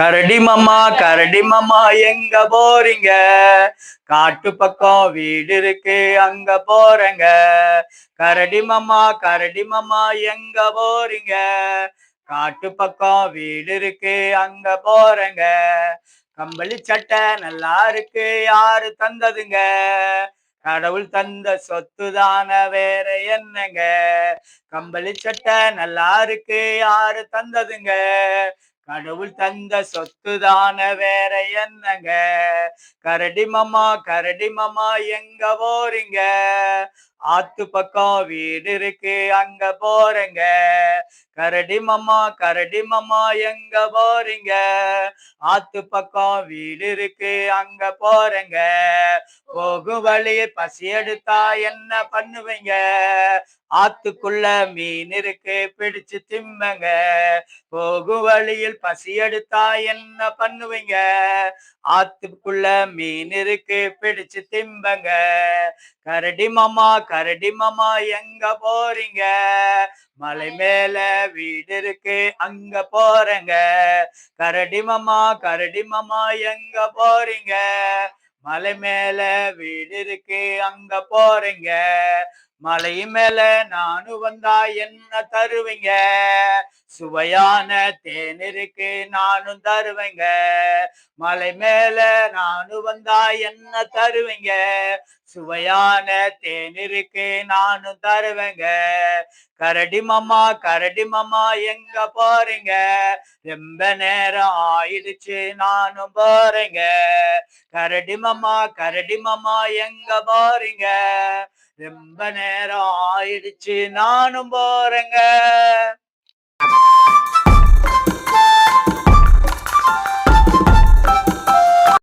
கரடி மாமா கரடி மாமா எங்க போறீங்க? காட்டு பக்கம் வீடு இருக்கு அங்க போறேங்க. கரடி மாமா கரடி மாமா எங்க போறீங்க? காட்டு பக்கம் வீடு இருக்கு அங்க போறேங்க. கம்பளி சட்டை நல்லா இருக்கு யாரு தந்ததுங்க? கடவுள் தந்த சொத்து தான வேற என்னங்க? கம்பளி சட்டை நல்லா இருக்கு யாரு தந்ததுங்க? கடவுள் தந்த சொத்து தான வேற என்னங்க? கரடி மாமா கரடி மாமா எங்க போறீங்க? ஆத்து பக்கம் வீடு இருக்கு அங்க போறேங்க. கரடி மாமா கரடி மாமா எங்க போறீங்க? ஆத்து பக்கம் வீடு இருக்கு அங்க போறேங்க. போகும் வழியே பசி எடுத்தா என்ன பண்ணுவீங்க? ஆத்துக்குள்ள மீன் இருக்கு பிடிச்சு திம்மங்க. போகும் வழியில் பசி எடுத்தா என்ன பண்ணுவீங்க? ஆத்துக்குள்ள மீன் இருக்கு பிடிச்சு திம்பங்க. கரடி மாமா கரடி மாமா எங்க போறீங்க? மலை மேல வீடு இருக்கு அங்க போறேங்க. கரடி மாமா கரடி மாமா எங்க போறீங்க? மலை மேல வீடு இருக்கு அங்க போறீங்க. மலை மேல நானும் வந்தா என்ன தருவீங்க? சுவையான தேன் இருக்கு நானும் தருவேங்க. மலை மேல நானும் வந்தா என்ன தருவீங்க? சுவையான தேன் இருக்கு நானும் தருவேங்க. கரடி மாமா கரடி மாமா எங்க போறீங்க? ரொம்ப நேரம் ஆயிடுச்சு நானும் போறேங்க. கரடி மாமா கரடி மாமா எங்க போறீங்க? ரொம்ப நேரம் ஆயிடுச்சு நானும் போறேங்க.